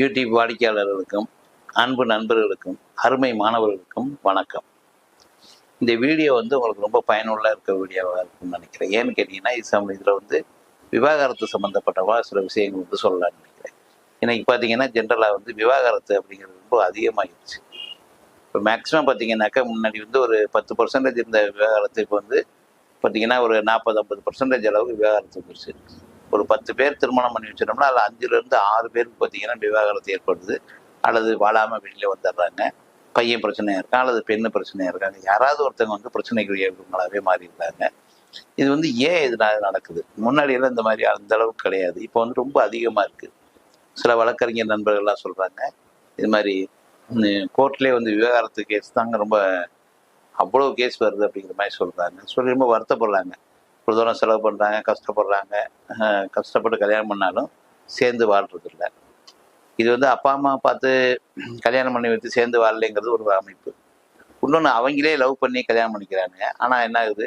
YouTube வாடிக்கையாளர்களுக்கும் அன்பு நண்பர்களுக்கும் அருமை மாணவர்களுக்கும் வணக்கம். இந்த வீடியோ வந்து உங்களுக்கு ரொம்ப பயனுள்ள இருக்க வீடியோவாக இருக்கும்னு நினைக்கிறேன். ஏன்னு கேட்டிங்கன்னா இது இதில் வந்து விவாகரத்து சம்மந்தப்பட்டவா சில விஷயங்கள் வந்து சொல்லலாம்னு நினைக்கிறேன். இன்னைக்கு பார்த்தீங்கன்னா ஜென்ரலாக வந்து விவாகரத்து அப்படிங்கிறது ரொம்ப அதிகமாகிடுச்சு இப்போ மேக்ஸிமம் பார்த்தீங்கன்னாக்கா முன்னாடி வந்து ஒரு பத்து பர்சன்டேஜ் இருந்த விவாகரத்து இப்போ வந்து பார்த்தீங்கன்னா ஒரு நாற்பது ஐம்பது பர்சன்டேஜ் அளவுக்கு விவாகரத்து வந்துருச்சு. ஒரு பத்து பேர் திருமணம் பண்ணி வச்சிட்டோம்னா அதில் அஞ்சுலேருந்து ஆறு பேருக்கு பார்த்தீங்கன்னா விவாகரத்து ஏற்படுது. அல்லது வாழாமல் வெளியில் வந்துடுறாங்க. பையன் பிரச்சனையாக இருக்கான் அல்லது பெண்ணு பிரச்சனையாக இருக்காங்க. யாராவது ஒருத்தவங்க வந்து பிரச்சனைக்குரியவங்களாகவே மாறி இருக்காங்க இது வந்து ஏன் இதனால நடக்குது? முன்னாடியெல்லாம் இந்த மாதிரி அந்த அளவுக்கு கிடையாது. இப்போ வந்து ரொம்ப அதிகமாக இருக்குது சில வழக்கறிஞர் நண்பர்கள்லாம் சொல்கிறாங்க இது மாதிரி கோர்ட்லேயே வந்து விவகாரத்து கேஸ் தாங்க ரொம்ப அவ்வளோ கேஸ் வருது அப்படிங்கிற மாதிரி சொல்கிறாங்க சொல்லி ரொம்ப வருத்தப்படுறாங்க. ஒரு தூரம் செலவு பண்ணுறாங்க கஷ்டப்படுறாங்க. கஷ்டப்பட்டு கல்யாணம் பண்ணாலும் சேர்ந்து வாழ்றது இல்லை இது வந்து அப்பா அம்மா பார்த்து கல்யாணம் பண்ணி வைத்து சேர்ந்து வாழலைங்கிறது ஒரு அமைப்பு. இன்னொன்று அவங்களே லவ் பண்ணி கல்யாணம் பண்ணிக்கிறாங்க. ஆனால் என்ன ஆகுது?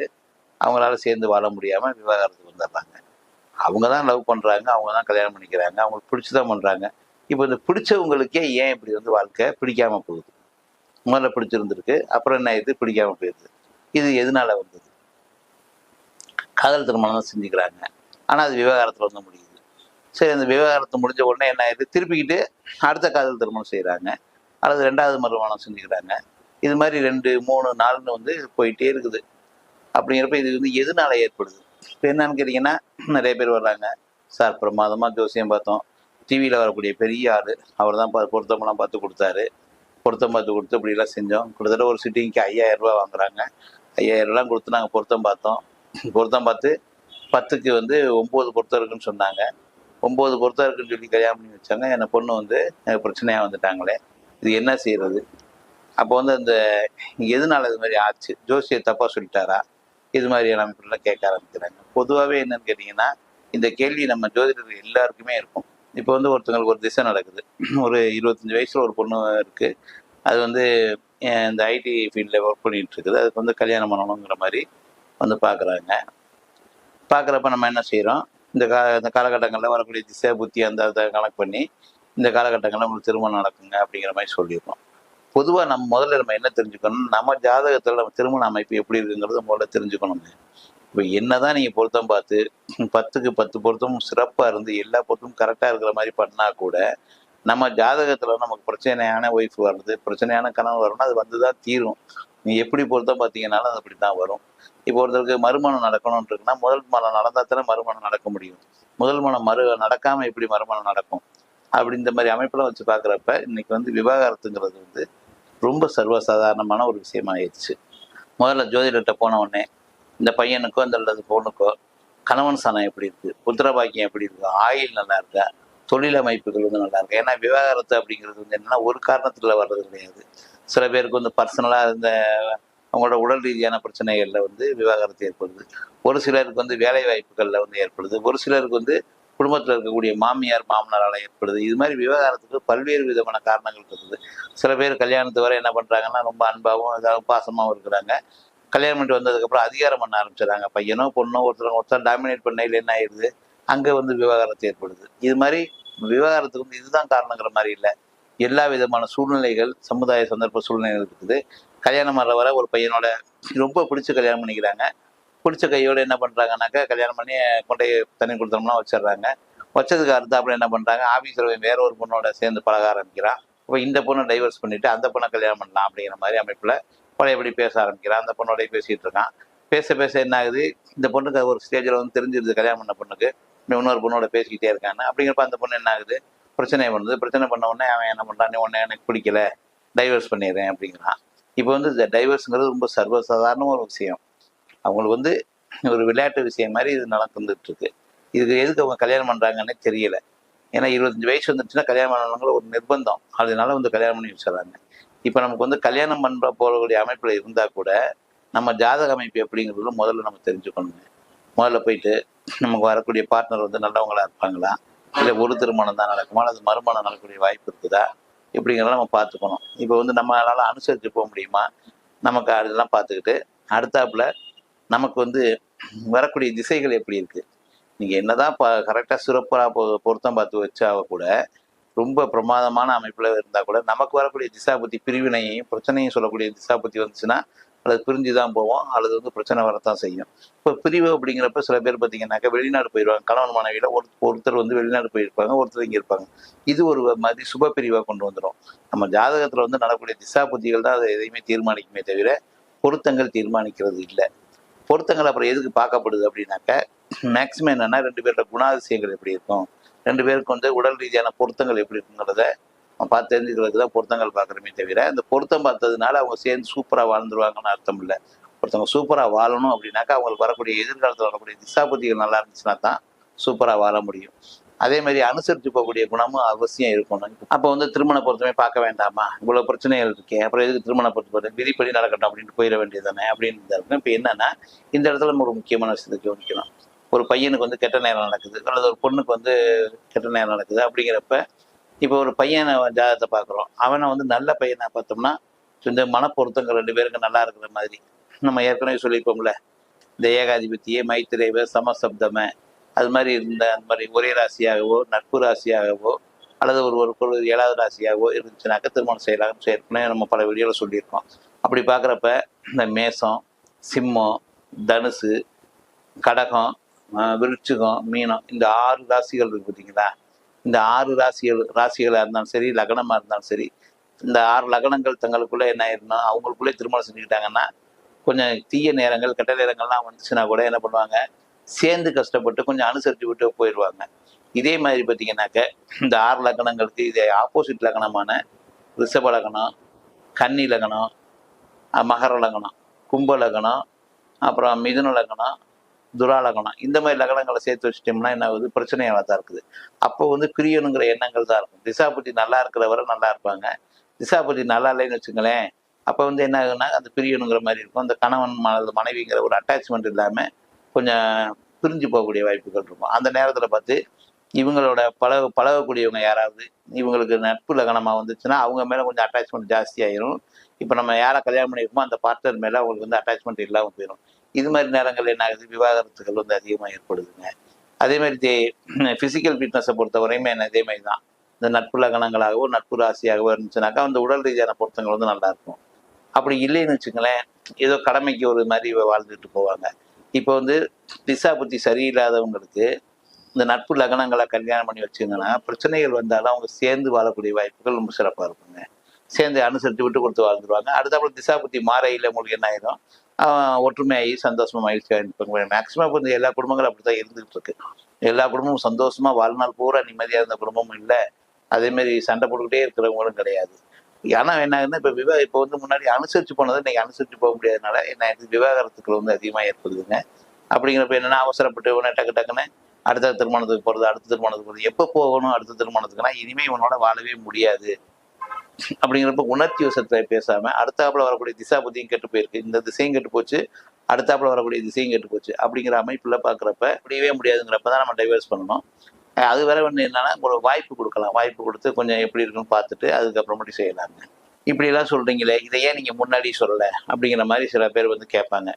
அவங்களால சேர்ந்து வாழ முடியாமல் விவாகரத்துக்கு வந்துடுறாங்க. அவங்க தான் லவ் பண்ணுறாங்க அவங்க தான் கல்யாணம் பண்ணிக்கிறாங்க அவங்களுக்கு பிடிச்சி தான் பண்ணுறாங்க இப்போ இந்த பிடிச்சவங்களுக்கே ஏன் இப்படி வந்து வாழ்க்கை பிடிக்காம போகுது? முதல்ல பிடிச்சிருந்துருக்கு அப்புறம் என்ன இது பிடிக்காம போயிடுது. இது எதனால வந்தது? காதல் திருமணம் தான் செஞ்சுக்கிறாங்க. ஆனால் அது விவகாரத்தில் வந்து முடியுது. சரி அந்த விவகாரத்தை முடிஞ்ச உடனே என்ன ஆயிடுது? திருப்பிக்கிட்டு அடுத்த காதல் திருமணம் செய்கிறாங்க அல்லது ரெண்டாவது மறுமணம் செஞ்சுக்கிறாங்க. இது மாதிரி ரெண்டு மூணு நாலுன்னு வந்து போயிட்டே இருக்குது. அப்படிங்கிறப்ப இது வந்து எதனால ஏற்படுது? இப்போ என்னன்னு கேட்டிங்கன்னா நிறைய பேர் வர்றாங்க. சார் பிரமாதமாக ஜோசியம் பார்த்தோம். டிவியில் வரக்கூடிய பெரிய ஆள். அவர் தான் பா- பொருத்தமெல்லாம் பார்த்து கொடுத்தாரு. பொருத்தம் பார்த்து கொடுத்து இப்படிலாம் செஞ்சோம். கிட்டத்தட்ட ஒரு சிட்டிங்க்கு ஐயாயிரம் ரூபா வாங்குறாங்க. ஐயாயிரம் ரூபாய் கொடுத்து நாங்கள் பொருத்தம் பார்த்தோம். பொருத்தம் பார்த்து பத்துக்கு வந்து ஒம்பது பொருத்தம் இருக்குன்னு சொன்னாங்க. ஒம்பது பொருத்தம் இருக்குன்னு சொல்லி கல்யாணம் பண்ணி வச்சாங்க. என் பொண்ணு வந்து எனக்கு பிரச்சனையாக வந்துட்டாங்களே. இது என்ன செய்கிறது அப்போ வந்து அந்த எதனால இது மாதிரி ஆச்சு? ஜோசியை தப்பாக சொல்லிட்டாரா? இது மாதிரியான அமைப்புலாம் கேட்க ஆரம்பிக்கிறாங்க. பொதுவாகவே என்னன்னு கேட்டிங்கன்னா இந்த கேள்வி நம்ம ஜோதிடர்கள் எல்லாருக்குமே இருக்கும். இப்போ வந்து ஒருத்தங்களுக்கு ஒரு திசை நடக்குது. ஒரு இருபத்தஞ்சி வயசில் ஒரு பொண்ணு இருக்குது அது வந்து இந்த ஐடி ஃபீல்டில் ஒர்க் பண்ணிகிட்டு இருக்குது. அதுக்கு வந்து கல்யாணம் பண்ணணுங்கிற மாதிரி வந்து பார்க்குறாங்க பார்க்குறப்ப நம்ம என்ன செய்கிறோம் இந்த கா இந்த காலகட்டங்களில் வரக்கூடிய திசை புத்தி அந்த அதை கணக்கு பண்ணி இந்த காலகட்டங்களில் உங்களுக்கு திருமணம் நடக்குங்க அப்படிங்கிற மாதிரி சொல்லிடுறோம் பொதுவாக நம்ம முதல்ல நம்ம என்ன தெரிஞ்சுக்கணும்? நம்ம ஜாதகத்தில் நம்ம திருமண அமைப்பு எப்படி இருக்குங்கிறது முதல்ல தெரிஞ்சுக்கணுங்க. இப்போ என்னதான் நீங்கள் பொருத்தம் பார்த்து பத்துக்கு பத்து பொருத்தமும் சிறப்பாக இருந்து எல்லா பொருத்தமும் கரெக்டாக இருக்கிற மாதிரி பண்ணால் கூட நம்ம ஜாதகத்தில் நமக்கு பிரச்சனையான ஒய்ஃப் வருது பிரச்சனையான கனவு வரணும் அது வந்து தான் தீரும். நீ எப்படி பொருத்தம் பார்த்தீங்கன்னாலும் அது அப்படி தான் வரும். இப்போ ஒருத்தருக்கு மறுமணம் நடக்கணும்னு இருக்குன்னா முதல் மனம் நடந்தால் தானே மறுமணம் நடக்க முடியும். முதல் மனம் மறு நடக்காமல் எப்படி மறுமணம் நடக்கும்? அப்படி இந்த மாதிரி அமைப்பெல்லாம் வச்சு பார்க்குறப்ப இன்னைக்கு வந்து விவாகரத்துங்கிறது வந்து ரொம்ப சர்வசாதாரணமான ஒரு விஷயமாயிடுச்சு. முதல்ல ஜோதிடர்கிட்ட போன உடனே இந்த பையனுக்கோ இந்த அல்லது பொண்ணுக்கோ கணவன் சனம் எப்படி இருக்கு? புத்திர பாக்கியம் எப்படி இருக்கு? ஆயில் நல்லா இருக்கா? தொழில் அமைப்புகள் வந்து நல்லா இருக்கு. ஏன்னா விவாகரத்து அப்படிங்கிறது வந்து என்னன்னா ஒரு காரணத்துல வர்றது கிடையாது. சில பேருக்கு வந்து பர்சனலாக இந்த அவங்களோட உடல் ரீதியான பிரச்சனைகளில் வந்து விவாகரத்து ஏற்படுது. ஒரு சிலருக்கு வந்து வேலை வாய்ப்புகளில் வந்து ஏற்படுது. ஒரு சிலருக்கு வந்து குடும்பத்தில் இருக்கக்கூடிய மாமியார் மாமனாரால் ஏற்படுது. இது மாதிரி விவகாரத்துக்கு பல்வேறு விதமான காரணங்கள் இருக்குது. சில பேர் கல்யாணத்து வரை என்ன பண்ணுறாங்கன்னா ரொம்ப அன்பாகவும் இதாகவும் பாசமாகவும் இருக்கிறாங்க. கல்யாணம் பண்ணிட்டு வந்ததுக்கப்புறம் அதிகாரம் பண்ண ஆரம்பிச்சிடறாங்க. பையனோ பொண்ணோ ஒருத்தர் ஒருத்தர் டாமினேட் பண்ணையில் என்ன ஆயிடுது? அங்கே வந்து விவகாரத்து ஏற்படுது. இது மாதிரி விவகாரத்துக்கு வந்து இதுதான் காரணங்கிற மாதிரி இல்லை. எல்லா விதமான சூழ்நிலைகள் சமுதாய சந்தர்ப்ப சூழ்நிலைகள் இருக்குது. கல்யாணம் வர வர ஒரு பையனோட ரொம்ப பிடிச்சி கல்யாணம் பண்ணிக்கிறாங்க. பிடிச்ச கையோடு என்ன பண்ணுறாங்கனாக்கா கல்யாணம் பண்ணி கொண்டே தண்ணி கொடுத்தோம்னா வச்சிடுறாங்க. வச்சதுக்கு அடுத்தாப்புல என்ன பண்ணுறாங்க ஆஃபீஸில் வேற ஒரு பொண்ணோட சேர்ந்து பழக ஆரம்பிக்கிறான் இப்போ இந்த பொண்ணை டைவர்ஸ் பண்ணிவிட்டு அந்த பொண்ணை கல்யாணம் பண்ணலாம் அப்படிங்கிற மாதிரி அமைப்பில் பழையபடி பேச ஆரம்பிக்கிறான் அந்த பொண்ணோடய பேசிகிட்டு இருக்கான். பேச பேச என்ன ஆகுது? இந்த பொண்ணுக்கு ஒரு ஸ்டேஜில் வந்து தெரிஞ்சிருது கல்யாணம் பண்ண பொண்ணுக்கு. இன்னொரு பொண்ணோட பேசிக்கிட்டே இருக்காங்க. அப்படிங்கிறப்ப அந்த பொண்ணு என்ன ஆகுது? பிரச்சனை பண்ணுது. பிரச்சனை பண்ண உடனே அவன் என்ன பண்ணுறான் நீ உடனே எனக்கு பிடிக்கல. டைவர்ஸ் பண்ணிடுறேன் அப்படிங்கிறான். இப்போ வந்து இந்த டைவர்ஸுங்கிறது ரொம்ப சர்வசாதாரண ஒரு விஷயம். அவங்களுக்கு வந்து ஒரு விளையாட்டு விஷயம் மாதிரி இது நடந்துட்டு இருக்கு இதுக்கு எதுக்கு அவங்க கல்யாணம் பண்ணுறாங்கன்னே தெரியல. ஏன்னா இருபத்தஞ்சு வயசு வந்துச்சுன்னா கல்யாணம் பண்ணணுங்கிற ஒரு நிர்பந்தம். அதனால வந்து கல்யாணம் பண்ணி வச்சுறாங்க இப்போ நமக்கு வந்து கல்யாணம் பண்ணுற போகக்கூடிய அமைப்பில் இருந்தால் கூட நம்ம ஜாதக அமைப்பு எப்படிங்கிறது முதல்ல நம்ம தெரிஞ்சுக்கணுங்க. முதல்ல போயிட்டு நமக்கு வரக்கூடிய பார்ட்னர் வந்து நல்லவங்களா இருப்பாங்களா? இல்லை ஒரு திருமணம் தான் நடக்குமா? அல்லது மறுமணம் நடக்கக்கூடிய வாய்ப்பு இருக்குதா? இப்படிங்கிறத நம்ம பார்த்துக்கணும். இப்போ வந்து நம்மளால அனுசரித்து போக முடியுமா? நமக்கு அதெல்லாம் பார்த்துக்கிட்டு அடுத்தாப்புல நமக்கு வந்து வரக்கூடிய திசைகள் எப்படி இருக்கு? நீங்க என்னதான் கரெக்டாக சிறப்பாக பொருத்தம் பார்த்து வச்சாவ கூட ரொம்ப பிரமாதமான அமைப்பில் இருந்தால் கூட நமக்கு வரக்கூடிய திசாபுத்தி பிரிவினையும் பிரச்சனையும் சொல்லக்கூடிய திசாபுத்தி வந்துச்சுன்னா அல்லது பிரிஞ்சு தான் போவோம் அல்லது வந்து பிரச்சனை வரத்தான் செய்யும். இப்போ பிரிவு அப்படிங்கிறப்ப சில பேர் பார்த்தீங்கன்னாக்கா வெளிநாடு போயிடுவாங்க கணவன் மனைவியில் ஒரு ஒருத்தர் வந்து வெளிநாடு போயிருப்பாங்க ஒருத்தர் இங்கே இருப்பாங்க. இது ஒரு மாதிரி சுப பிரிவாக கொண்டு வந்துடும் நம்ம ஜாதகத்தில் வந்து நடக்கக்கூடிய திசாபுத்திகள் தான் அதை எதையுமே தீர்மானிக்குமே தவிர பொருத்தங்கள் தீர்மானிக்கிறது இல்லை. பொருத்தங்கள் அப்புறம் எதுக்கு பார்க்கப்படுது அப்படின்னாக்க மேக்சிமம் என்னென்னா ரெண்டு பேரோட குணாதிசயங்கள் எப்படி இருக்கும்? ரெண்டு பேருக்கு வந்து உடல் ரீதியான பொருத்தங்கள் எப்படி இருக்குங்கிறத பார்த்து தெரிஞ்சுக்கிறதுக்கு தான் பொருத்தங்கள் பார்க்குறமே தவிர இந்த பொருத்தம் பார்த்ததுனால அவங்க சேர்ந்து சூப்பராக வாழ்ந்துருவாங்கன்னு அர்த்தம் இல்லை. ஒருத்தவங்க சூப்பராக வாழணும் அப்படின்னாக்கா அவங்களுக்கு வரக்கூடிய எதிர்காலத்தில் வரக்கூடிய திசாபுத்திகள் நல்லா இருந்துச்சுன்னா தான் சூப்பராக வாழ முடியும். அதே மாதிரி அனுசரித்து போகக்கூடிய குணமும் அவசியம் இருக்கணும். அப்போ வந்து திருமண பொருத்தமே பார்க்க வேண்டாமா? இவ்வளோ பிரச்சனைகள் இருக்கே அப்புறம் எதுக்கு திருமண பொருத்தம் விதிப்படி நடக்கட்டும் அப்படின்ட்டு போயிட வேண்டியது தானே அப்படின்னு இருந்தாருன்னா இப்போ என்னன்னா இந்த இடத்துல நம்ம ஒரு முக்கியமான விஷயத்தை கவனிக்கணும். ஒரு பையனுக்கு வந்து கெட்ட நேரம் நடக்குது அல்லது ஒரு பொண்ணுக்கு வந்து கெட்ட நேரம் நடக்குது அப்படிங்கிறப்ப இப்போ ஒரு பையனை ஜாதகத்தை பார்க்குறோம். அவனை வந்து நல்ல பையனை பார்த்தோம்னா இந்த மனப்பொருத்தங்கள் ரெண்டு பேருக்கு நல்லா இருக்கிற மாதிரி. நம்ம ஏற்கனவே சொல்லியிருப்போம்ல இந்த ஏகாதிபத்தியே மைத்திரேவ சமசப்தம அது மாதிரி இருந்த அந்த மாதிரி ஒரே ராசியாகவோ நட்பு ராசியாகவோ அல்லது ஒரு ஒரு ஒரு ஏழாவது ராசியாகவோ இருந்துச்சுனாக்க திருமணம் செய்யலாம் ஏற்கனவே நம்ம பல வீடியோவில் சொல்லியிருக்கோம். அப்படி பார்க்குறப்ப இந்த மேசம் சிம்மம் தனுசு கடகம் ஆஹ் விருச்சிகம் மீனம் இந்த ஆறு ராசிகள் இருக்கு பார்த்தீங்களா? இந்த ஆறு ராசிகள் ராசிகளாக இருந்தாலும் சரி லக்னமாக இருந்தாலும் சரி இந்த ஆறு லக்னங்கள் தங்களுக்குள்ளே என்ன ஆயிருந்தோம் அவங்களுக்குள்ளே திருமணம் செஞ்சுக்கிட்டாங்கன்னா கொஞ்சம் தீய நேரங்கள் கெட்ட நேரங்கள்லாம் வந்துச்சுன்னா கூட என்ன பண்ணுவாங்க சேர்ந்து கஷ்டப்பட்டு கொஞ்சம் அனுசரித்து விட்டு போயிடுவாங்க. இதே மாதிரி பார்த்தீங்கன்னாக்க இந்த ஆறு லக்னங்களுக்கு இதே ஆப்போசிட் லக்னமான ரிஷப லக்னம் கன்னி லக்னம் மகர லக்னம் கும்ப லக்னம் அப்புறம் மிதுன லக்னம் துராலகணம் இந்த மாதிரி லக்னங்களை சேர்த்து வச்சிட்டோம்னா என்ன ஆகுது? பிரச்சனையாக தான் இருக்குது. அப்போ வந்து பிரியணுங்கிற எண்ணங்கள் தான் இருக்கும். திசாபுத்தி நல்லா இருக்கிறவரை நல்லா இருப்பாங்க. திசாபுத்தி நல்லா இல்லைன்னு வச்சுங்களேன் அப்போ வந்து என்ன ஆகுன்னா அந்த பிரியணுங்கிற மாதிரி இருக்கும். அந்த கணவன் மனது மனைவிங்கிற ஒரு அட்டாச்மெண்ட் இல்லாமல் கொஞ்சம் பிரிஞ்சு போகக்கூடிய வாய்ப்புகள் இருக்கும். அந்த நேரத்தில் பார்த்து இவங்களோட பழக பழகக்கூடியவங்க யாராவது இவங்களுக்கு நட்பு லகனமாக வந்துச்சுன்னா அவங்க மேலே கொஞ்சம் அட்டாச்மெண்ட் ஜாஸ்தியாயிரும் இப்போ நம்ம யாரை கல்யாணம் பண்ணியிருக்கோமோ அந்த பார்ட்னர் மேலே அவங்களுக்கு வந்து அட்டாச்மெண்ட் இல்லாமல் போயிடும் இது மாதிரி நேரங்கள் என்ன ஆகுது? விவாகரத்துகள் வந்து அதிகமாக ஏற்படுதுங்க. அதே மாதிரி ஃபிசிக்கல் ஃபிட்னஸை பொறுத்த வரையுமே என்ன இதே மாதிரி தான். இந்த நட்பு லகனங்களாகவோ நட்பு ராசியாகவோ இருந்துச்சுனாக்கா அந்த உடல் ரீதியான பொருத்தங்கள் வந்து நல்லா இருக்கும். அப்படி இல்லைன்னு வச்சுங்களேன் ஏதோ கடமைக்கு ஒரு மாதிரி வாழ்ந்துட்டு போவாங்க. இப்போ வந்து திசா புத்தி சரியில்லாதவங்களுக்கு இந்த நட்பு லகனங்களை கல்யாணம் பண்ணி வச்சுங்கன்னா பிரச்சனைகள் வந்தாலும் அவங்க சேர்ந்து வாழக்கூடிய வாய்ப்புகள் ரொம்ப சிறப்பாக இருக்குங்க. சேர்ந்து அனுசரித்து விட்டு கொடுத்து வாழ்ந்துருவாங்க. அடுத்தப்பறம் திசாபுத்தி மாறையில் உங்களுக்கு என்ன ஆயிரும் ஒற்றுமையாகி சந்தோஷமாக மகிழ்ச்சியாக இருப்பாங்க மேக்சிமம் இப்போ எல்லா குடும்பங்களும் அப்படி தான் இருந்துகிட்டு இருக்கு எல்லா குடும்பமும் சந்தோஷமா வாழ்நாள் பூரா நிம்மதியாக இருந்த குடும்பமும் இல்லை. அதே மாதிரி சண்டை போட்டுக்கிட்டே இருக்கிறவங்களும் கிடையாது. ஏன்னா என்ன ஆகுதுன்னா இப்போ விவா இப்போ வந்து முன்னாடி அனுசரித்து போனதை இன்னைக்கு அனுசரித்து போக முடியாதனால என்ன ஆயிடுது? விவாகரத்துக்கள் வந்து அதிகமாக ஏற்படுதுங்க. அப்படிங்கிறப்ப என்னென்னா அவசரப்பட்டு உடனே டக்கு டக்குன்னு அடுத்த திருமணத்துக்கு போகிறது அடுத்த திருமணத்துக்கு போகிறது எப்போ போகணும் அடுத்த திருமணத்துக்குன்னா இனிமேல் இவனோட வாழவே முடியாது. அப்படிங்கிறப்ப உணர்ச்சி வசத்தை பேசாம அடுத்தாப்புல வரக்கூடிய திசா புத்தியும் கெட்டு போயிருக்கு. இந்த திசையும் கெட்டு போச்சு அடுத்தாப்புல வரக்கூடிய திசையும் கெட்டு போச்சு அப்படிங்கிற அமைப்புல பாக்குறப்ப முடியவே முடியாதுங்கிறப்ப தான் நம்ம டைவர்ஸ் பண்ணணும். அது வேற ஒண்ணு என்னன்னா ஒரு வாய்ப்பு கொடுக்கலாம். வாய்ப்பு கொடுத்து கொஞ்சம் எப்படி இருக்குன்னு பார்த்துட்டு அதுக்கப்புறமேட்டு செய்யலாங்க. இப்படி எல்லாம் சொல்றீங்களே இதை ஏன் நீங்க முன்னாடி சொல்லல? அப்படிங்கிற மாதிரி சில பேர் வந்து கேட்பாங்க.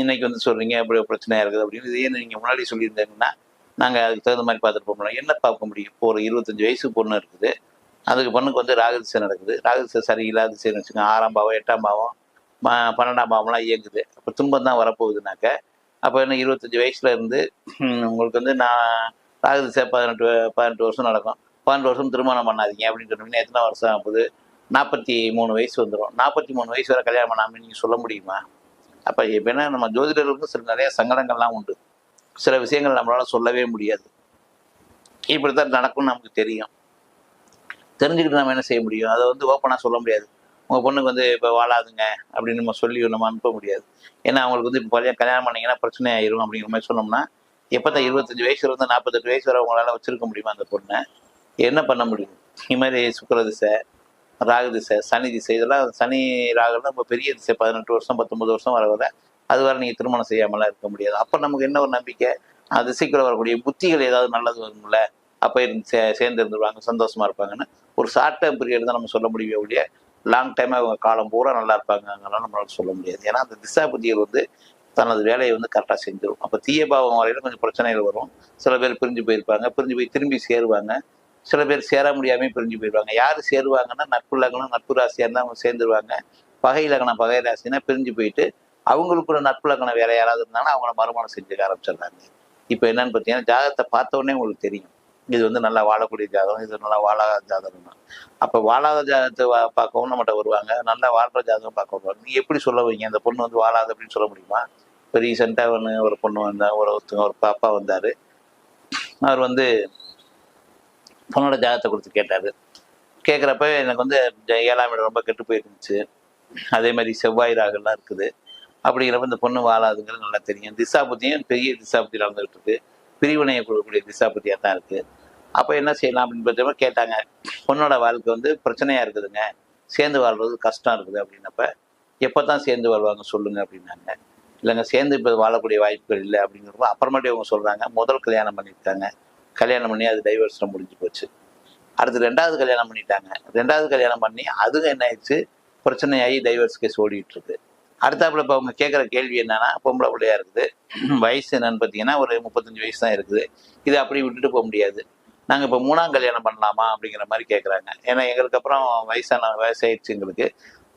இன்னைக்கு வந்து சொல்றீங்க இப்படி பிரச்சனையா இருக்குது அப்படின்னு. இதை ஏன் நீங்க முன்னாடி சொல்லியிருந்தீங்கன்னா நாங்க அதுக்கு தகுந்த மாதிரி பார்த்துட்டு போக முடியும். என்ன பார்க்க முடியும்? இப்போ ஒரு இருபத்தஞ்சு வயசு பொண்ணு இருக்குது. அதுக்கு பொண்ணுக்கு வந்து ராகுதிசை நடக்குது. ராகுதிசை சரியில்லாத திசைன்னு வச்சுக்கோங்க. ஆறாம் பாவம் எட்டாம் பாவம் பன்னெண்டாம் பாவம்லாம் இயங்குது. அப்போ துன்பம் தான் வரப்போகுதுனாக்க. அப்போ என்ன இருபத்தஞ்சி வயசுல இருந்து உங்களுக்கு வந்து நான் ராகுதிசை பதினெட்டு பதினெட்டு வருஷம் நடக்கும். பன்னெண்டு வருஷம் திருமணம் பண்ணாதீங்க அப்படின்னு சொன்னீங்கன்னா எத்தனை வருஷம் ஆகுது? நாற்பத்தி மூணு வயசு வந்துடும் நாற்பத்தி மூணு வயசு வரை கல்யாணம் பண்ணாமல் நீங்கள் சொல்ல முடியுமா? அப்போ எப்படின்னா நம்ம ஜோதிடர்களுக்கும் சில நிறைய சங்கடங்கள்லாம் உண்டு. சில விஷயங்கள் நம்மளால் சொல்லவே முடியாது. இப்படி தான் நடக்கும்னு நமக்கு தெரியும். தெரிஞ்சுக்கிட்டு நம்ம என்ன செய்ய முடியும்? அதை வந்து ஓப்பனாக சொல்ல முடியாது. உங்கள் பொண்ணுக்கு வந்து இப்போ வாழாதுங்க அப்படின்னு நம்ம சொல்லி நம்ம அனுப்ப முடியாது. ஏன்னா அவங்களுக்கு வந்து இப்போ பழைய கல்யாணம் பண்ணீங்கன்னா பிரச்சனை ஆயிரும் அப்படிங்கிற மாதிரி சொன்னோம்னா எப்போ தான் இருபத்தஞ்சு வயசுல இருந்து நாற்பத்தெட்டு வயசு வரை அவங்களால வச்சிருக்க முடியுமா அந்த பொண்ணை? என்ன பண்ண முடியும்? இது மாதிரி சுக்கர திசை ராகு திசை சனி திசை இதெல்லாம் சனி ராகுலாம் ரொம்ப பெரிய திசை பதினெட்டு வருஷம் பத்தொன்பது வருஷம் வர வர அது வரை நீங்கள் திருமணம் செய்யாமலாம் இருக்க முடியாது. அப்போ நமக்கு என்ன ஒரு நம்பிக்கை? அந்த திசைக்குள்ள வரக்கூடிய புத்திகள் ஏதாவது நல்லது வரும்ல? அப்போ இருந்து சே சேர்ந்து இருந்துருவாங்க சந்தோஷமாக இருப்பாங்கன்னு ஒரு ஷார்ட் டேர்ம் பீரியட் தான் நம்ம சொல்ல முடியும் ஒழிய லாங் டைம் அவங்க காலம் பூரா நல்லா இருப்பாங்கலாம் நம்மளால சொல்ல முடியாது. ஏன்னா அந்த திசா புத்திகள் வந்து தனது வேலையை வந்து கரெக்டாக செஞ்சிடும் அப்போ தீயபாவம் வரையில கொஞ்சம் பிரச்சனைகள் வரும். சில பேர் பிரிஞ்சு போயிருப்பாங்க. பிரிஞ்சு போய் திரும்பி சேருவாங்க. சில பேர் சேர முடியாமல் பிரிஞ்சு போயிடுவாங்க யார் சேருவாங்கன்னா நட்பு லக்னம் நட்பு ராசியாக இருந்தால் அவங்க சேர்ந்துருவாங்க. பகை லக்னம் பகை ராசினா பிரிஞ்சு போயிட்டு அவங்களுக்குள்ள நட்பு லக்னம் வேற யாராவது இருந்தாங்கன்னா அவங்கள மறுமணம் செஞ்சுக்க ஆரம்பிச்சிடுறாங்க. இப்போ என்னன்னு பார்த்தீங்கன்னா ஜாதகத்தை பார்த்த உடனே உங்களுக்கு தெரியும். இது வந்து நல்லா வாழக்கூடிய ஜாதகம் இது நல்லா வாழாத ஜாதகம் தான் அப்போ வாழாத ஜாதகத்தை வா- பார்க்கவும் நம்மகிட்ட வருவாங்க. நல்லா வாழ்கிற ஜாதகம் பார்க்க வருவாங்க. நீ எப்படி சொல்ல வைங்க அந்த பொண்ணு வந்து வாழாது அப்படின்னு சொல்ல முடியுமா? இப்போ ரீசெண்டாக ஒன்று ஒரு பொண்ணு வந்தாங்க ஒரு ஒருத்தங்க ஒரு பாப்பா வந்தார். அவர் வந்து பொண்ணோட ஜாதகத்தை கொடுத்து கேட்டார். கேட்குறப்ப எனக்கு வந்து ஏழாம் இடம் ரொம்ப கெட்டு போயிருந்துச்சு. அதே மாதிரி செவ்வாய் ராகெல்லாம் இருக்குது. அப்படிங்கிறப்ப இந்த பொண்ணு வாழாதுங்கிறது நல்லா தெரியும். திசா புத்தியும் பெரிய திசா புத்தி நடந்துகிட்டு இருக்கு. பிரிவினையை கொடுக்கக்கூடிய திசாபதியாக தான் இருக்கு. அப்போ என்ன செய்யலாம் அப்படின்னு பார்த்தப்ப கேட்டாங்க பொண்ணோட வாழ்க்கை வந்து பிரச்சனையாக இருக்குதுங்க. சேர்ந்து வாழ்றது கஷ்டம் இருக்குது அப்படின்னப்ப எப்போ தான் சேர்ந்து வாழ்வாங்க சொல்லுங்கள் அப்படின்னாங்க. இல்லைங்க சேர்ந்து இப்போ வாழக்கூடிய வாய்ப்புகள் இல்லை அப்படிங்கிறப்ப அப்புறமேட்டு இவங்க சொல்கிறாங்க முதல் கல்யாணம் பண்ணியிருக்காங்க கல்யாணம் பண்ணி அது டைவர்ஸில் முடிஞ்சு போச்சு. அடுத்து ரெண்டாவது கல்யாணம் பண்ணிட்டாங்க. ரெண்டாவது கல்யாணம் பண்ணி அதுவும் என்ன ஆயிடுச்சு? பிரச்சனையாகி டைவர்ஸ் கேஸ் ஓடிட்டு இருக்கு. அடுத்தாப்புல இப்போ அவங்க கேட்குற கேள்வி என்னன்னா பொம்பளை பிள்ளையா இருக்குது. வயசு என்னன்னு பார்த்தீங்கன்னா ஒரு முப்பத்தஞ்சு வயசு தான் இருக்குது. இதை அப்படி விட்டுட்டு போக முடியாது. நாங்கள் இப்போ மூணாம் கல்யாணம் பண்ணலாமா அப்படிங்கிற மாதிரி கேட்குறாங்க ஏன்னா எங்களுக்கு அப்புறம் வயசான வயசாயிடுச்சு எங்களுக்கு.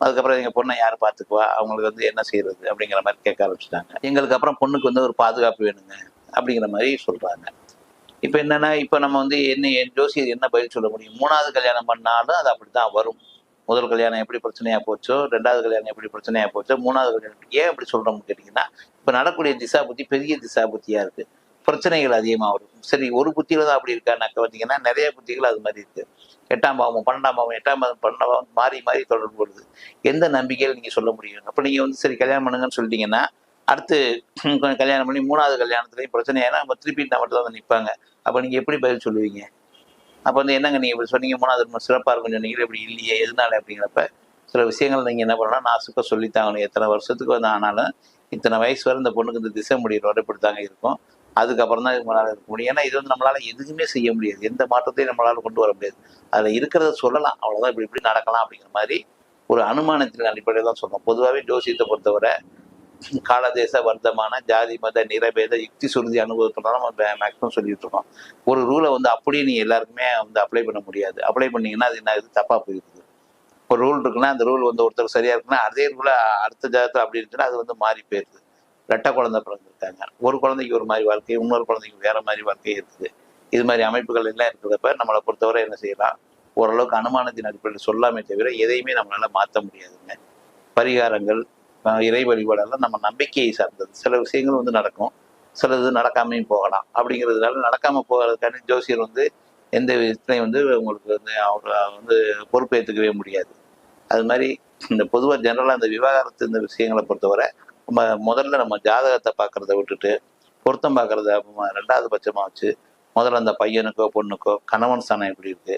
அதுக்கப்புறம் எங்கள் பொண்ணை யார் பார்த்துக்குவா அவங்களுக்கு வந்து என்ன செய்யறது அப்படிங்கிற மாதிரி கேட்க ஆரம்பிச்சிட்டாங்க. எங்களுக்கு அப்புறம் பொண்ணுக்கு வந்து ஒரு பாதுகாப்பு வேணுங்க அப்படிங்கிற மாதிரி சொல்கிறாங்க இப்போ என்னென்னா இப்போ நம்ம வந்து என்ன என் ஜோசியர் என்ன பதில் சொல்ல முடியும்? மூணாவது கல்யாணம் பண்ணாலும் அது அப்படி தான் வரும். முதல் கல்யாணம் எப்படி பிரச்சனையா போச்சோ ரெண்டாவது கல்யாணம் எப்படி பிரச்சனையா போச்சோ மூணாவது கல்யாணம் ஏன் அப்படி சொல்றோம்னு கேட்டிங்கன்னா இப்போ நடக்கூடிய திசா புத்தி பெரிய திசா புத்தியா இருக்கு. பிரச்சனைகள் அதிகமாக வரும். சரி ஒரு புத்தியில தான் அப்படி இருக்கானாக்க பார்த்தீங்கன்னா நிறைய புத்திகள் அது மாதிரி இருக்கு. எட்டாம் பாவம் பன்னெண்டாம் பாவம் எட்டாம் பாவம் பன்னெண்டாம் பாவம் மாறி மாறி தொடர்பு வருது எந்த நம்பிக்கையில் நீங்க சொல்ல முடியும்? அப்போ நீங்க வந்து சரி கல்யாணம் பண்ணுங்கன்னு சொல்லிட்டீங்கன்னா அடுத்து கொஞ்சம் கல்யாணம் பண்ணி மூணாவது கல்யாணத்துலேயும் பிரச்சனை ஏன்னா நம்ம திருப்பி நம்மகிட்ட தான் நிற்பாங்க அப்போ நீங்க எப்படி பதில் சொல்லுவீங்க? அப்போ வந்து என்னங்க நீங்கள் இப்படி சொன்னீங்க? அது ரொம்ப சிறப்பாக இருக்கும் சொன்னீங்க இப்படி இல்லையே எதனால அப்படிங்கிறப்ப சில விஷயங்கள் நீங்க என்ன பண்ணலாம் நாசுக்க சொல்லித்தாங்கணும். எத்தனை வருஷத்துக்கு வந்து ஆனாலும் இத்தனை வயசு வரை இந்த பொண்ணுக்கு இந்த திசை முடியிறோட இப்படி தாங்க இருக்கும். அதுக்கப்புறம் தான் இது நம்மளால இருக்க முடியும். ஏன்னா இது வந்து நம்மளால எதுவுமே செய்ய முடியாது. எந்த மாற்றத்தையும் நம்மளால கொண்டு வர முடியாது. அதுல இருக்கிறத சொல்லலாம். அவ்வளவுதான். இப்படி இப்படி நடக்கலாம் அப்படிங்கிற மாதிரி ஒரு அனுமானத்தின் அடிப்படையில் தான் சொல்லணும் பொதுவாகவே ஜோசியத்தை பொறுத்தவரை காலதேச வர்த்தமான ஜாதி மத நிறபேத யுக்தி சுருதி அனுபவத்தோட நம்ம மேக்ஸிமம் சொல்லிட்டு இருக்கோம் ஒரு ரூலை வந்து அப்படியே நீ எல்லாருக்குமே வந்து அப்ளை பண்ண முடியாது. அப்ளை பண்ணீங்கன்னா அது என்ன ஆகுது தப்பா போயிருக்குது ஒரு ரூல் இருக்குன்னா அந்த ரூல் வந்து ஒருத்தர் சரியா இருக்குன்னா அதே ரூல அடுத்த ஜாதத்தில் அப்படி இருந்துச்சுன்னா அது வந்து மாறி போயிருது. ரெட்டை குழந்தை பிறந்திருக்காங்க. ஒரு குழந்தைக்கு ஒரு மாதிரி வாழ்க்கை இன்னொரு குழந்தைக்கு வேற மாதிரி வாழ்க்கை இருக்குது. இது மாதிரி அமைப்புகள் எல்லாம் இருக்கிறப்ப நம்மளை பொறுத்தவரை என்ன செய்யலாம்? ஓரளவுக்கு அனுமானத்தின் அடிப்படையில் சொல்லாமே தவிர எதையுமே நம்மளால மாற்ற முடியாதுங்க. பரிகாரங்கள் இறை வழிபாடெல்லாம் நம்ம நம்பிக்கையை சார்ந்தது. சில விஷயங்கள் வந்து நடக்கும். சிலது நடக்காமையும் போகலாம். அப்படிங்கிறதுனால நடக்காம போகிறதுக்கான ஜோசியர் வந்து எந்த விதத்துலையும் வந்து உங்களுக்கு வந்து அவங்க வந்து பொறுப்பேற்றுக்கவே முடியாது. அது மாதிரி இந்த பொதுவாக ஜெனரலாக இந்த விவாகரத்து இந்த விஷயங்களை பொறுத்தவரை நம்ம முதல்ல நம்ம ஜாதகத்தை பார்க்குறத விட்டுட்டு பொருத்தம் பார்க்குறத அப்புறமா ரெண்டாவது பட்சமாக வச்சு முதல்ல அந்த பையனுக்கோ பொண்ணுக்கோ கணவன் ஸ்தானம் எப்படி இருக்குது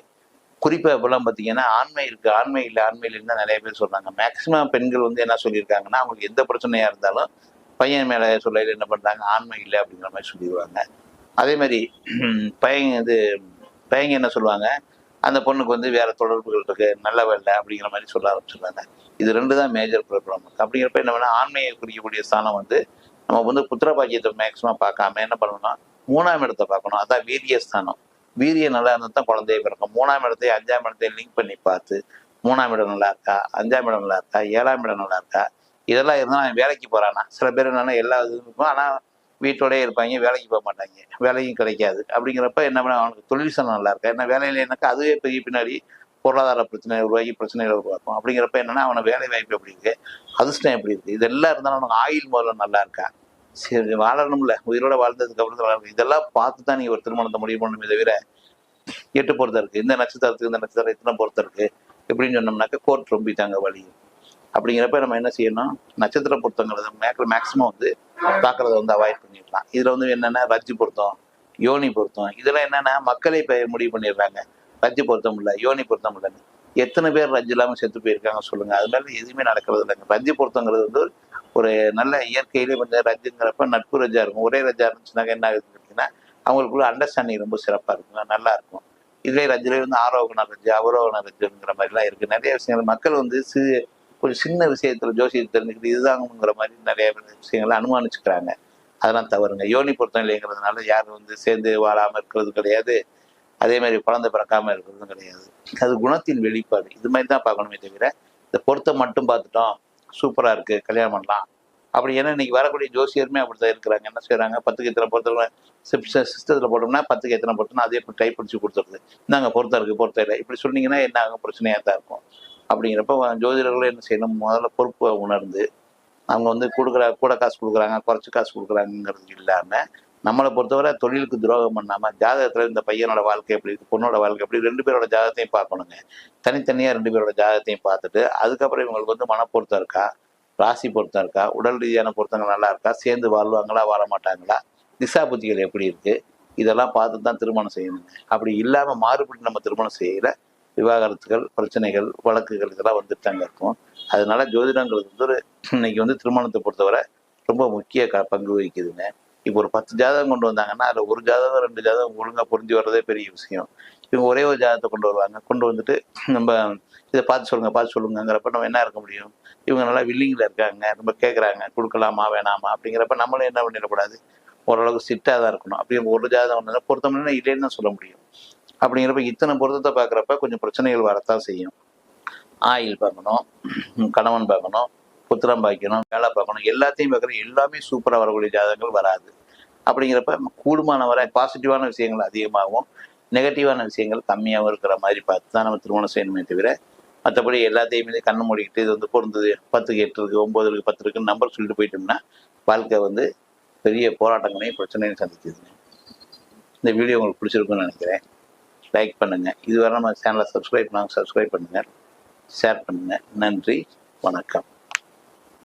குறிப்பாக இப்பெல்லாம் பார்த்தீங்கன்னா ஆண்மை இருக்குது ஆண்மை இல்லை ஆண்மை இல்லைன்னு தான் நிறைய பேர் சொல்கிறாங்க மேக்சிமம் பெண்கள் வந்து என்ன சொல்லியிருக்காங்கன்னா அவங்களுக்கு எந்த பிரச்சனையாக இருந்தாலும் பையன் மேலே சொல்லையில் என்ன பண்ணுறாங்க ஆண்மை இல்லை அப்படிங்கிற மாதிரி சொல்லிடுவாங்க. அதே மாதிரி பையன் இது பையங்க என்ன சொல்லுவாங்க அந்த பொண்ணுக்கு வந்து வேறு தொடர்புகள் இருக்கு நல்லவ இல்லை அப்படிங்கிற மாதிரி சொல்ல ஆரம்பிச்சிருந்தாங்க இது ரெண்டு தான் மேஜர் ப்ராப்ளம் அப்படிங்கிறப்ப என்ன பண்ணால் ஆண்மையை குறிக்கக்கூடிய ஸ்தானம் வந்து நம்ம வந்து புத்திர பாக்கியத்தை பார்க்காம என்ன பண்ணணும்னா மூணாம் இடத்தை பார்க்கணும். அதான் வீரிய ஸ்தானம். வீரியம் நல்லா இருந்தால் தான் குழந்தைய பிறக்கும். மூணாம் இடத்தையும் அஞ்சாம் இடத்தையும் லிங்க் பண்ணி பார்த்து மூணாம் இடம் நல்லா இருக்கா? அஞ்சாம் இடம் நல்லா இருக்கா? ஏழாம் இடம் நல்லா இருக்கா? இதெல்லாம் இருந்தால் அவன் வேலைக்கு போகிறானா சில பேர் என்னென்னா எல்லா இதுவும் இருக்கும். ஆனால் வீட்டோடயே இருப்பாங்க வேலைக்கு போக மாட்டாங்க. வேலையும் கிடைக்காது. அப்படிங்கிறப்ப என்ன பண்ண அவனுக்கு தொழில் நல்லா இருக்கா? என்ன வேலையில் என்னக்கா அதுவே பெரிய பின்னாடி பொருளாதார பிரச்சனை உருவாகி பிரச்சனைகளை உருவாக்கும். அப்படிங்கிறப்ப என்னென்னா அவனை வேலை வாய்ப்பு எப்படி இருக்குது அதிர்ஷ்டம் எப்படி இருக்குது இதெல்லாம் இருந்தாலும் அவனுக்கு ஆயுள் முதல்ல நல்லா இருக்கா? சரி வாழணும்ல. உயிரோட வாழ்ந்ததுக்கு அப்புறம் தான் வாழணும். இதெல்லாம் பார்த்து தான் நீங்க ஒரு திருமணத்தை முடிவு பண்ணணுமே தவிர எட்டு பொறுத்த இருக்கு. இந்த நட்சத்திரத்துக்கு இந்த நட்சத்திரம் இத்தனை பொறுத்த இருக்கு. எப்படின்னு சொன்னோம்னாக்க கோர்ட் ரொம்பிட்டாங்க வழி. அப்படிங்கிறப்ப நம்ம என்ன செய்யணும்? நட்சத்திர பொருத்தங்கிறத மேக்ல மேக்ஸிமம் வந்து பார்க்கறத வந்து அவாய்ட் பண்ணிடலாம். இதுல வந்து என்னன்னா ரஜ்ஜி பொருத்தம் யோனி பொருத்தம். இதெல்லாம் என்னன்னா மக்களே பெயர் முடிவு பண்ணிடுறாங்க. ரஜ்ஜி பொருத்தம் இல்லை யோனி பொருத்தம் இல்லைன்னு. எத்தனை பேர் ரஜ் இல்லாமல் செத்து போயிருக்காங்க சொல்லுங்க. அது மாதிரி எதுவுமே நடக்கிறது இல்லைங்க. ரஜி பொருத்தங்கிறது வந்து ஒரு நல்ல இயற்கையிலே வந்து ரஜுங்கிறப்ப நட்பு ரஜா இருக்கும். ஒரே ரஜா இருந்துச்சுனாக்க என்ன ஆகுதுன்னு கேட்டிங்கன்னா அவங்களுக்குள்ள அண்டர்ஸ்டாண்டிங் ரொம்ப சிறப்பாக இருக்கும். நல்லா இருக்கும். இதுலேயே ரஜிலே வந்து ஆரோகண ரஜு அவரோகண ரஜுங்கிற மாதிரிலாம் இருக்கு. நிறைய விஷயங்கள் மக்கள் வந்து சிறு ஒரு சின்ன விஷயத்தில் ஜோசியம் தெரிஞ்சுக்கிட்டு இதுதாங்கிற மாதிரி நிறைய விஷயங்களை அனுமானிச்சுக்கிறாங்க. அதெல்லாம் தவறுங்க. யோனி பொருத்தம் இல்லைங்கிறதுனால யாரும் வந்து சேர்ந்து வாழாம இருக்கிறது கிடையாது. அதே மாதிரி குழந்தை பிறக்காமல் இருக்கிறதும் கிடையாது. அது குணத்தின் வெளிப்பாடு. இது மாதிரி தான் பார்க்கணுமே தவிர இந்த பொருத்தம் மட்டும் பார்த்துட்டோம். சூப்பராக இருக்கு கல்யாணம் பண்ணலாம். அப்படி ஏன்னா இன்னைக்கு வரக்கூடிய ஜோசியருமே அப்படிதான் இருக்கிறாங்க. என்ன செய்றாங்க? பத்துக்கு எத்தனை பொருத்தம் சிஸ்டத்தில் போட்டோம்னா பத்துக்கு எத்தனை பொறுத்தனா அதே டைப் பிடிச்சி கொடுத்துருது. இந்தாங்க பொறுத்த இருக்கு பொறுத்த இல்லை. இப்படி சொன்னீங்கன்னா என்ன ஆகும்? பிரச்சனையாக தான் இருக்கும். அப்படிங்கிறப்ப ஜோதிடர்களும் என்ன செய்யணும்? முதல்ல பொறுப்பை உணர்ந்து அவங்க வந்து கொடுக்குற கூட காசு கொடுக்குறாங்க குறைச்சி காசு கொடுக்குறாங்கிறது இல்லாமல் நம்மளை பொறுத்தவரை தொழிலுக்கு துரோகம் பண்ணாமல் ஜாதகத்தில் இந்த பையனோட வாழ்க்கை எப்படி இருக்குது பொண்ணோட வாழ்க்கை எப்படி ரெண்டு பேரோட ஜாதகத்தையும் பார்க்கணுங்க. தனித்தனியாக ரெண்டு பேரோட ஜாதகத்தையும் பார்த்துட்டு அதுக்கப்புறம் இவங்களுக்கு வந்து மனப்பொருத்தம் இருக்கா ராசி பொருத்தம் இருக்கா உடல் ரீதியான பொருத்தங்கள் நல்லா இருக்கா சேர்ந்து வாழ்வாங்களா வாழ மாட்டாங்களா திசா புத்திகள் எப்படி இருக்குது இதெல்லாம் பார்த்து தான் திருமணம் செய்யணுங்க. அப்படி இல்லாமல் மாறுபட்டு நம்ம திருமணம் செய்யல விவாகரத்துகள் பிரச்சனைகள் வழக்குகள் இதெல்லாம் வந்துட்டு தாங்க இருக்கும். அதனால ஜோதிடங்களுக்கு வந்து ஒரு இன்னைக்கு வந்து திருமணத்தை பொறுத்தவரை ரொம்ப முக்கிய க பங்கு வகிக்குதுங்க. இப்போ ஒரு பத்து ஜாதகம் கொண்டு வந்தாங்கன்னா அதில் ஒரு ஜாதகம் ரெண்டு ஜாதகம் ஒழுங்காக புரிஞ்சு வர்றதே பெரிய விஷயம். இவங்க ஒரே ஒரு ஜாதகத்தை கொண்டு வருவாங்க. கொண்டு வந்துட்டு நம்ம இதை பார்த்து சொல்லுங்கள் பார்த்து சொல்லுங்கிறப்ப நம்ம என்ன இருக்க முடியும்? இவங்க நல்லா வில்லிங்கில் இருக்காங்க நம்ம கேட்குறாங்க கொடுக்கலாமா வேணாமா? அப்படிங்கிறப்ப நம்மளும் என்ன பண்ணிடக்கூடாது? ஓரளவுக்கு சிட்டாக தான் இருக்கணும். அப்படி ஒரு ஜாதகம் ஒன்று பொருத்தம்னா இல்லைன்னு தான் சொல்ல முடியும். அப்படிங்கிறப்ப இத்தனை பொருத்தத்தை பார்க்குறப்ப கொஞ்சம் பிரச்சனைகள் வரத்தான் செய்யும். ஆயில் பார்க்கணும் கணவன் பார்க்கணும் புத்திரம் பாய்க்கணும் வேலை பார்க்கணும் எல்லாத்தையும் பார்க்குறோம் எல்லாமே சூப்பராக வரக்கூடிய ஜாதகங்கள் வராது. அப்படிங்கிறப்ப கூடுமான வர பாசிட்டிவான விஷயங்கள் அதிகமாகவும் நெகட்டிவான விஷயங்கள் கம்மியாகவும் இருக்கிற மாதிரி பார்த்து தான் நம்ம திருமணம் செய்யணுமே தவிர மற்றபடி எல்லாத்தையுமே கண்ணு மூடிக்கிட்டு இது வந்து பொருந்தது பத்துக்கு எட்டு இருக்குது ஒம்பது இருக்குது பத்து இருக்குன்னு நம்பர் சொல்லிட்டு போயிட்டோம்னா வாழ்க்கை வந்து பெரிய போராட்டங்களையும் பிரச்சனையும் சந்திக்குதுங்க. இந்த வீடியோ உங்களுக்கு பிடிச்சிருக்குன்னு நினைக்கிறேன். லைக் பண்ணுங்கள் இதுவரை நம்ம சேனலை சப்ஸ்கிரைப் பண்ணாங்க சப்ஸ்கிரைப் பண்ணுங்கள் ஷேர் பண்ணுங்கள் நன்றி. வணக்கம்.